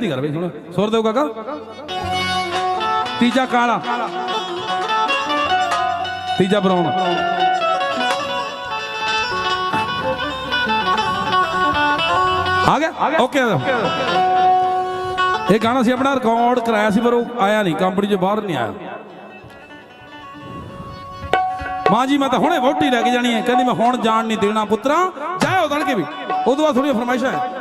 ਤੀ ਕਰ ਬਈ, ਸੁਣ। ਸੁਰ ਦਿਓ ਕਾਕਾ। ਤੀਜਾ ਕਾਲਾ। ਤੀਜਾ ਬਰਾਉਨ ਆ ਗਿਆ? ਓਕੇ ਇਹ ਗਾਣਾ ਸੀ ਆਪਣਾ ਰਿਕਾਰਡ ਕਰਾਇਆ ਸੀ, ਪਰ ਉਹ ਆਇਆ ਨਹੀਂ। ਕੰਪਨੀ 'ਚ ਬਾਹਰ ਨਹੀਂ ਆਇਆ। ਮਾਂ ਜੀ, ਮੈਂ ਤਾਂ ਹੁਣੇ ਵੋਟੀ ਲੈ ਕੇ ਜਾਣੀ ਹੈ। ਕਹਿੰਦੀ ਮੈਂ ਹੁਣ ਜਾਣ ਨਹੀਂ ਦੇਣਾ ਪੁੱਤਰਾ। ਜਾਇਓ ਤੜ ਕੇ ਵੀ। ਉਦੋਂ ਬਾਅਦ ਥੋੜੀਆਂ ਫਰਮਾਇਸ਼ਾਂ ਹੈ।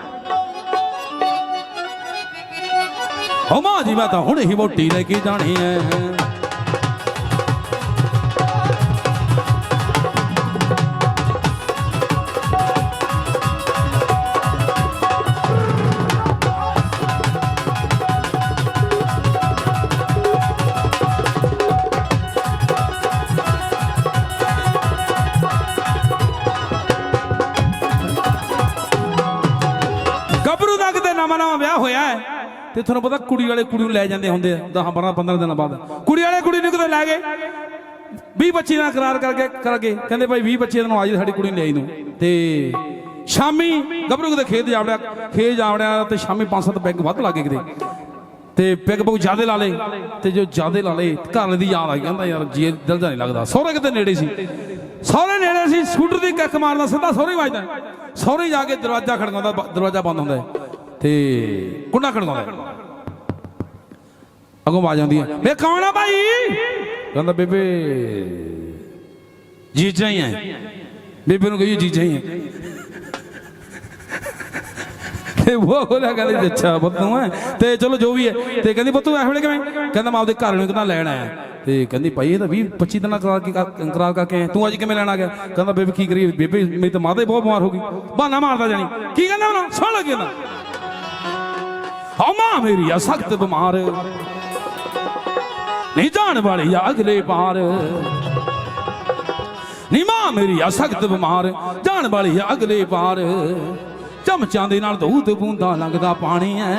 ਹੋ ਮਾਂ ਜੀ ਮੈਂ ਤਾਂ ਹੁਣ ਹੀ ਵੋਟੀ ਲੈ ਕੇ ਜਾਣੀ ਹੈ ਤੇ ਤੁਹਾਨੂੰ ਪਤਾ ਕੁੜੀ ਵਾਲੇ ਕੁੜੀ ਨੂੰ ਲੈ ਜਾਂਦੇ ਹੁੰਦੇ ਆ 10 12 15 ਦਿਨਾਂ ਬਾਅਦ। ਕੁੜੀ ਵਾਲੇ ਕੁੜੀ ਨੂੰ ਕਿਤੇ ਲੈ ਗਏ? 20 25 ਨਾਲ ਕਰਾਰ ਕਰਕੇ ਕਰ ਗਏ। ਕਹਿੰਦੇ ਭਾਈ 20 25 ਦਿਨ ਆ ਜੀ ਸਾਡੀ ਕੁੜੀ ਨੂੰ ਲੈ ਆਈ ਨੂੰ। ਤੇ ਸ਼ਾਮੀ ਗੱਭਰੂ ਕਿਤੇ ਖੇਤ ਜਾਵੜਿਆ ਖੇਤ ਜਾਵੜਿਆ ਤੇ ਸ਼ਾਮੀ 5-7 ਪੈਗ ਵੱਧ ਲੱਗੇ ਕਿਤੇ। ਤੇ ਪੈਗ ਬਹੁਤ ਜ਼ਿਆਦੇ ਲਾ ਲਏ। ਤੇ ਜੋ ਜ਼ਿਆਦੇ ਲਾ ਲਏ, ਘਰ ਦੀ ਯਾਦ ਆ ਕਹਿੰਦਾ ਯਾਰ, ਜੀ, ਦਿਲ ਦਾ ਨਹੀਂ ਲੱਗਦਾ। ਸਹੁਰੇ ਕਿਤੇ ਨੇੜੇ ਸੀ। ਸਹੁਰੇ ਨੇੜੇ ਸੀ, ਸਕੂਟਰ ਦੀ ਕੱਖ ਮਾਰਦਾ ਸਿੱਧਾ ਸਹੁਰੇ ਵੱਜਦਾ। ਸਹੁਰੇ ਜਾ ਕੇ ਦਰਵਾਜ਼ਾ ਖੜਕਾਉਂਦਾ ਦਰਵਾਜ਼ਾ ਬੰਦ ਹੁੰਦਾ ਹੈ। ਤੇ ਕੁੰਡਾ ਖੜਕਾਉਂਦਾ ਹੈ। ਅੱਗੋਂ ਆਵਾਜ਼ ਆਉਂਦੀ ਹੈ ਵੇ ਕੌਣ ਆ ਭਾਈ? ਕਹਿੰਦਾ, ਬੇਬੇ, ਜੀਜਾ ਹੀ ਹੈ। ਬੇਬੇ ਨੂੰ ਕਹੀ ਜੀਜਾ ਹੀ ਹੈ। ਤੇ ਉਹ ਕੋਲਾ ਕਹਿੰਦੀ ਅੱਛਾ ਬੱਤੂ ਹੈ। ਤੇ ਚਲੋ, ਜੋ ਵੀ ਹੈ। ਤੇ ਕਹਿੰਦੀ ਬੱਤੂ ਤੂੰ ਵੇਲੇ ਕਿਵੇਂ? ਕਹਿੰਦਾ, ਮੈਂ ਆਪਦੇ ਘਰ ਨੂੰ ਕਿਦਾਂ ਲੈਣ ਆਇਆ। ਤੇ ਕਹਿੰਦੀ, ਭਾਈ, ਇਹ ਤਾਂ 20 25 ਦਿਨਾਂ ਕਰਾ ਕੇ ਕਰਾ ਕਰਕੇ ਆਇਆ। ਤੂੰ ਅੱਜ ਕਿਵੇਂ ਲੈਣ ਆ ਗਿਆ? ਕਹਿੰਦਾ, ਬੇਬੇ, ਕੀ ਕਰੀਏ? ਬੇਬੇ, ਮੇਰੀ ਤਾਂ ਮਾਤਾ ਬਹੁਤ ਬਿਮਾਰ ਹੋ ਗਈ। ਬਹਾਨਾ ਮਾਰਦਾ ਜਾਣੀ। ਕੀ ਕਹਿੰਦਾ ਉਹਨਾਂ ਸੁਣ ਲੱਗੇ ਨਾ ਹਾਂ ਮੇਰੀ ਆ ਸਖਤ ਬਿਮਾਰ। ਨਹੀਂ ਜਾਣ ਵਾਲੀ ਆ ਅਗਲੇ ਪਾਰ। ਨੀ ਮਾਂ ਮੇਰੀ ਆ ਸਖਤ ਬਿਮਾਰ, ਜਾਣ ਵਾਲੀ ਆ ਅਗਲੇ ਪਾਰ। ਚਮਚਾਂ ਦੇ ਨਾਲ ਦੂਧ ਬੂੰਦਾ ਲੰਘਦਾ ਪਾਣੀ ਐ।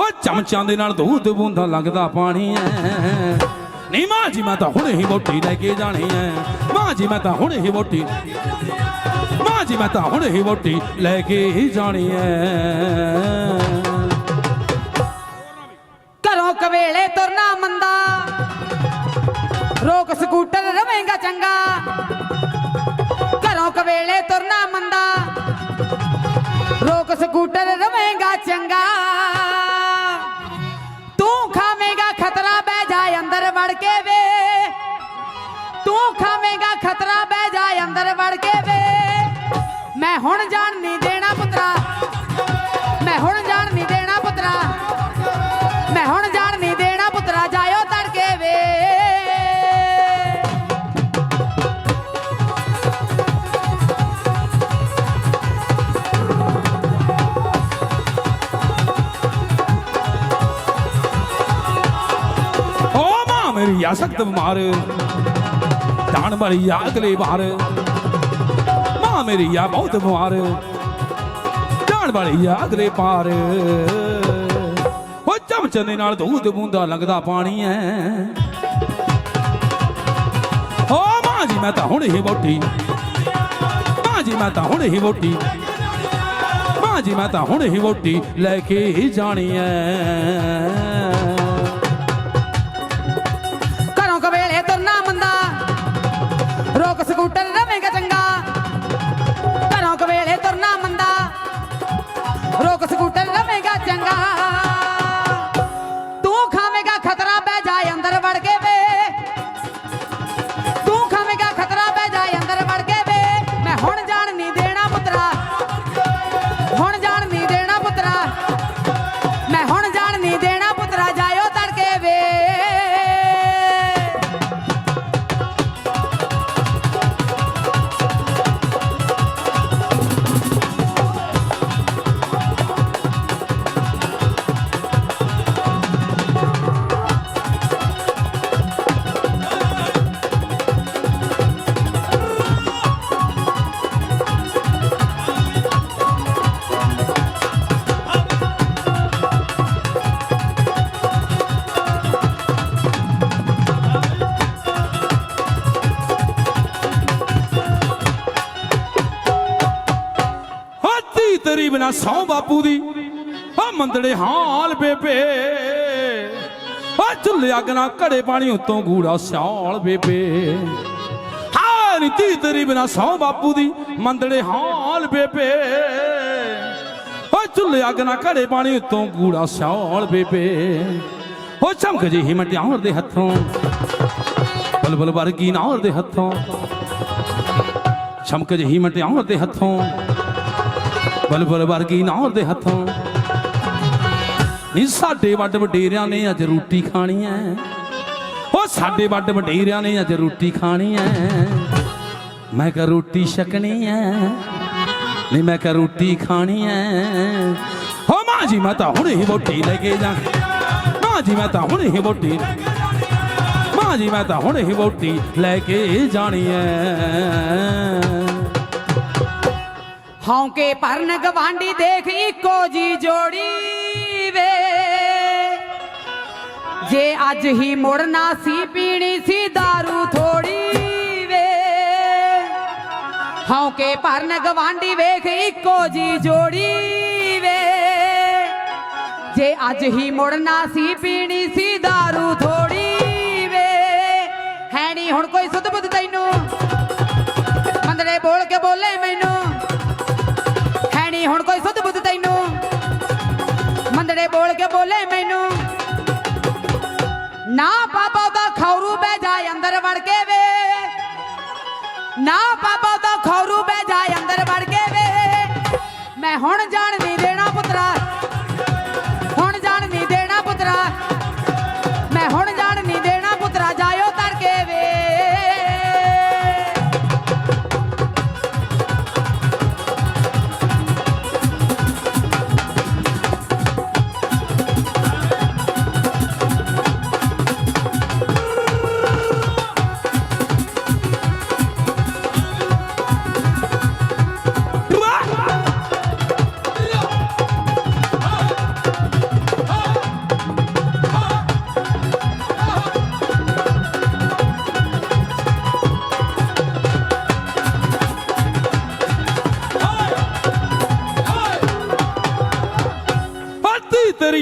ਹੋ ਚਮਚਾਂ ਦੇ ਨਾਲ ਦੂਧ ਬੂੰਦਾ ਲੰਘਦਾ ਪਾਣੀ ਐ। ਨੀ ਮਾਂ ਜੀ ਮੈਂ ਤਾਂ ਹੁਣੇ ਹੀ ਮੋਟੀ ਲੈ ਕੇ ਜਾਣੀ ਐ। ਮਾਂ ਜੀ ਮੈਂ ਤਾਂ ਹੁਣੇ ਹੀ ਮੋਟੀ ਲੈ ਕੇ ਮਾਂ ਜੀ, ਮੈਂ ਤਾਂ ਹੁਣ ਹੀ ਵੋਟੀ ਲੈ ਕੇ ਹੀ ਜਾਣੀ ਐ। ਘਰੋਂ ਕਵੇਲੇ ਤੁਰਨਾ ਮੰਦਾ। ਰੋਕ ਸਕੂਟਰ ਰਵੇਂਗਾ ਚੰਗਾ। ਘਰੋਂ ਕਵੇਲੇ ਤੁਰਨਾ ਮੰਦਾ। ਰੋਕ ਸਕੂਟਰ ਰਵੇਂਗਾ ਚੰਗਾ। ਮਾਂ ਸਖਤ ਬਿਮਾਰ ਜਾਣ ਵਾਲੀ ਅਗਲੇ ਬਾਰ ਮਾਂ ਮੇਰੀ ਆ ਬਹੁਤ ਬਿਮਾਰ ਜਾਣ ਵਾਲੀ ਆ ਅਗਲੇ ਪਾਰ ਓ ਚਮਚੇ ਨਾਲ ਦੂਧ ਬੂੰਦਾ ਲੰਘਦਾ ਪਾਣੀ ਐ ਓ ਮਾਂ ਜੀ ਮੈਂ ਤਾਂ ਹੁਣ ਹੀ ਮੋਟੀ ਮਾਂ ਜੀ ਮੈਂ ਤਾਂ ਹੁਣ ਹੀ ਮੋਟੀ ਮਾਂ ਜੀ ਮੈਂ ਤਾਂ ਹੁਣ ਹੀ ਮੋਟੀ ਲੈ ਕੇ ਹੀ ਜਾਣੀ ਐ ਰੋਕ ਸਕੂਟਰ ਤੇਰੀ ਬਿਨਾ ਸੌ ਬਾਪੂ ਦੀ। ਓ ਮੰਦੜੇ ਹਾਲ ਬੇਬੇ। ਓ ਚੁੱਲ੍ਹੇ ਅੱਗ ਘੜੇ ਪਾਣੀ ਉੱਤੋਂ ਗੂੜਾ ਸਿਆਲ ਬੇਬੇ। ਹਾਂ ਨੀ ਤੀ ਤੇਰੀ ਬਿਨਾ ਸੌ ਬਾਪੂ ਦੀ, ਮੰਦੜੇ ਹਾਲ ਬੇਬੇ। ਓ ਚੁੱਲ੍ਹੇ ਅੱਗ ਘੜੇ ਪਾਣੀ ਉੱਤੋਂ ਗੂੜਾ ਸਿਆਲ ਬੇਬੇ। ਓ ਚਮਕ ਜਿਹੀ ਮਟਿਆਰ ਦੇ ਹੱਥੋਂ। ਬਲਬਲ ਵਰਗੀ ਨਾਰ ਦੇ ਹੱਥੋਂ। ਚਮਕ ਜਿਹੀ ਮਟਿਆਰ ਦੇ ਹੱਥੋਂ। ਬਲਬਲ ਵਰਗੀ ਨਾਰ ਦੇ ਹੱਥੋਂ। ਨਹੀਂ ਸਾਡੇ ਵੱਡ ਵਡੇਰਿਆਂ ਨੇ ਅੱਜ ਰੋਟੀ ਖਾਣੀ ਐ। ਉਹ ਸਾਡੇ ਵੱਡ ਵਡੇਰਿਆਂ ਨੇ ਅੱਜ ਰੋਟੀ ਖਾਣੀ ਐ। ਮੈਂ ਕਹ ਰੋਟੀ ਛਕਣੀ ਐ। ਨਹੀਂ ਮੈਂ ਕਹ ਰੋਟੀ ਖਾਣੀ ਐ। ਹੋ ਮਾਂ ਜੀ, ਮੈਂ ਤਾਂ ਹੁਣੇ ਹੀ ਵੋਟੀ ਲੈ ਕੇ ਜਾ ਮਾਂ ਜੀ, ਮੈਂ ਤਾਂ ਹੁਣੇ ਹੀ ਵੋਟੀ ਮਾਂ ਜੀ, ਮੈਂ ਤਾਂ ਹੁਣੇ ਹੀ ਵੋਟੀ ਲੈ ਕੇ ਜਾਣੀ ਐ। ਹੌਂਕੇ ਭਰਨ ਗਵਾਂਡੀ ਦੇਖ ਇੱਕੋ ਜੀ ਜੋੜੀ ਵੇ ਜੇ ਅੱਜ ਹੀ ਮੁੜਨਾ ਸੀ ਪੀਣੀ ਸੀ दारू ਥੋੜੀ ਵੇ ਹੌਂਕੇ ਭਰਨ ਗਵਾਂਡੀ ਵੇਖ ਇੱਕੋ ਜੀ ਜੋੜੀ ਵੇ ਜੇ ਅੱਜ ਹੀ ਮੁੜਨਾ ਸੀ ਪੀਣੀ ਸੀ दारू ਥੋੜੀ ਵੇ ਹੈ ਨਹੀਂ ਹੁਣ ਕੋਈ ਸੁਧ ਬੁੱਧ ਤੈਨੂੰ ਮੰਦਰੇ ਬੋਲ ਕੇ ਬੋਲੇ ਮੈਨੂੰ ਬੋਲ ਕੇ ਬੋਲੇ ਮੈਨੂੰ। ਨਾ ਬਾਬਾ ਦਾ ਖੌਰੂ ਬਹਿ ਜਾਏ ਅੰਦਰ ਵੜ ਕੇ ਵੇ। ਨਾ ਬਾਬਾ ਦਾ ਖੌਰੂ ਬਹਿ ਜਾਏ ਅੰਦਰ ਵੜ ਕੇ ਵੇ। ਮੈਂ ਹੁਣ ਜਾਣ ਨਹੀਂ ਦੇਣਾ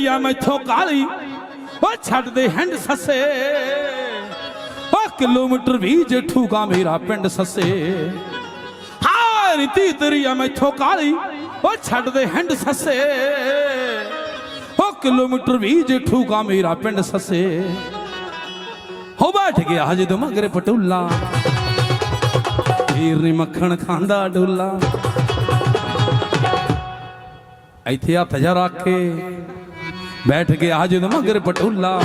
ਆ ਮੈਥੋਂ ਕਾਲੀ, ਓ ਛੱਡ ਦੇ ਹੈਂਡ ਸੱਸੇ। ਓ ਕਿਲੋਮੀਟਰ ਵੀ ਜੇਠੂਗਾ ਮੇਰਾ ਪਿੰਡ ਸੱਸੇ। ਹਾਂ ਰੀਤੀ ਤੇਰੀ ਆ ਮੈਥੋਂ ਕਾਲੀ, ਓ ਛੱਡ ਦੇ ਹੈਂਡ ਸੱਸੇ। ਓ ਕਿਲੋਮੀਟਰ ਵੀ ਜੇਠੂਗਾ ਮੇਰਾ ਪਿੰਡ ਸੱਸੇ। ਹੋ ਬੈਠ ਗਿਆ ਹਜੇ ਤੋਂ ਮਗਰ ਪਟੂਲਾ। ਵੀਰ ਨੀ ਮੱਖਣ ਖਾਂਦਾ ਡੋਲਾ। ਇੱਥੇ ਹੱਥ ਜਾ ਰੱਖ। ਕੇ ਬੈਠ ਗਿਆ ਮਗਰ ਪਟੂਲਾ।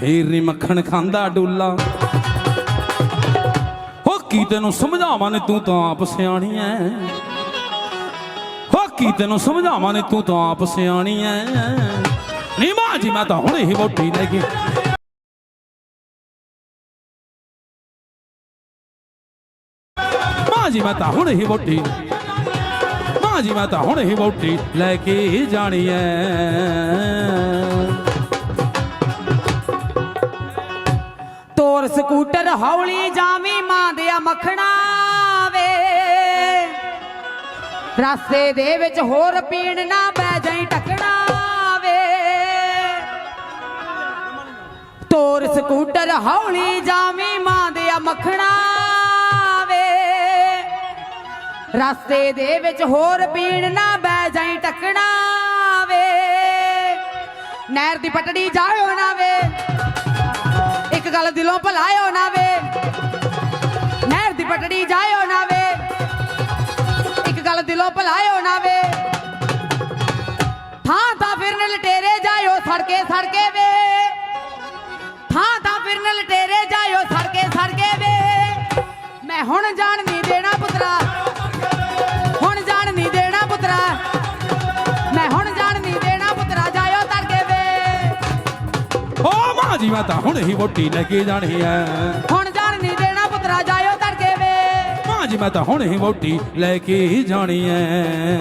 ਫੇਰ ਨੀ ਮੱਖਣ ਖਾਂਦਾ ਡੋਲਾ। ਹੋ ਕੀ ਤੈਨੂੰ ਸਮਝਾਵਾਂ ਨੇ ਤੂੰ ਤਾਂ ਆਪ ਸਿਆਣੀ ਐ। ਹੋ ਕੀ ਤੈਨੂੰ ਸਮਝਾਵਾਂ ਨੇ ਤੂੰ ਤਾਂ ਆਪ ਸਿਆਣੀ ਐ। ਨੀ ਮਾਂ ਜੀ, ਮੈਂ ਤਾਂ ਹੁਣੇ ਹੀ ਵੋਟੀ ਲੈ ਕੇ ਮਾਂ ਜੀ, ਮੈਂ ਤਾਂ ਹੁਣੇ ਹੀ ਵੋਟੀ ਮਾਂ ਮੈਂ ਤਾਂ ਹੁਣ ਹੀ ਵੋਟੀ ਲੈ ਕੇ ਹੀ ਜਾਣੀ ਐ। ਤੋਰ ਸਕੂਟਰ ਹੌਲੀ ਜਾਵੀਂ, ਮਾਂ ਦੇ ਮੱਖਣਾ ਵੇ। ਰਸਤੇ ਦੇ ਵਿੱਚ ਹੋਰ ਪੀਣ ਨਾ ਪੈ ਜਾਈ ਟਕਣਾ ਵੇ। ਤੋਰ ਸਕੂਟਰ ਹੌਲੀ ਜਾਵੀਂ, ਮਾਂ ਦੇ ਮੱਖਣਾ ਰਸਤੇ ਦੇ ਵਿੱਚ ਹੋਰ ਪੀਣ ਨਾ ਬਹਿ ਜਾਈ, ਟਕਣਾ ਵੇ। ਨਹਿਰ ਦੀ ਪਟੜੀ ਜਾਇਓ ਨਾ ਵੇ। ਇੱਕ ਗੱਲ ਦਿਲੋਂ ਭੁਲਾਇਓ ਨਾ ਵੇ। ਨਹਿਰ ਦੀ ਪਟੜੀ ਜਾਇਓ ਨਾ ਵੇ। ਇੱਕ ਗੱਲ ਦਿਲੋਂ ਭੁਲਾਇਓ ਨਾ ਵੇ। ਥਾਂ ਥਾਂ ਫਿਰਨ ਲਟੇਰੇ ਜਾਇਓ ਸੜਕੇ ਸੜਕੇ ਵੇ। ਥਾਂ ਥਾਂ ਫਿਰਨ ਲਟੇਰੇ ਜਾਇਓ ਸੜਕੇ ਸੜਕੇ ਵੇ। ਮੈਂ ਹੁਣ ਜਾਣ ਨਹੀਂ ਦੇਣਾ ਪੁੱਤਰਾ। ਮਾਂ ਤਾਂ ਹੁਣੇ ਹੀ ਵੋਟੀ ਲੈ ਕੇ ਜਾਣੀ ਐ। ਹੁਣ ਜਾਣ ਨਹੀਂ ਦੇਣਾ ਪੁੱਤਰਾ ਜਾਇਓ ਤੜਕੇ ਵੇ। ਮਾਂ ਜੀ ਮੈਂ ਤਾਂ ਹੁਣੇ ਹੀ ਵੋਟੀ ਲੈ ਕੇ ਜਾਣੀ ਐ।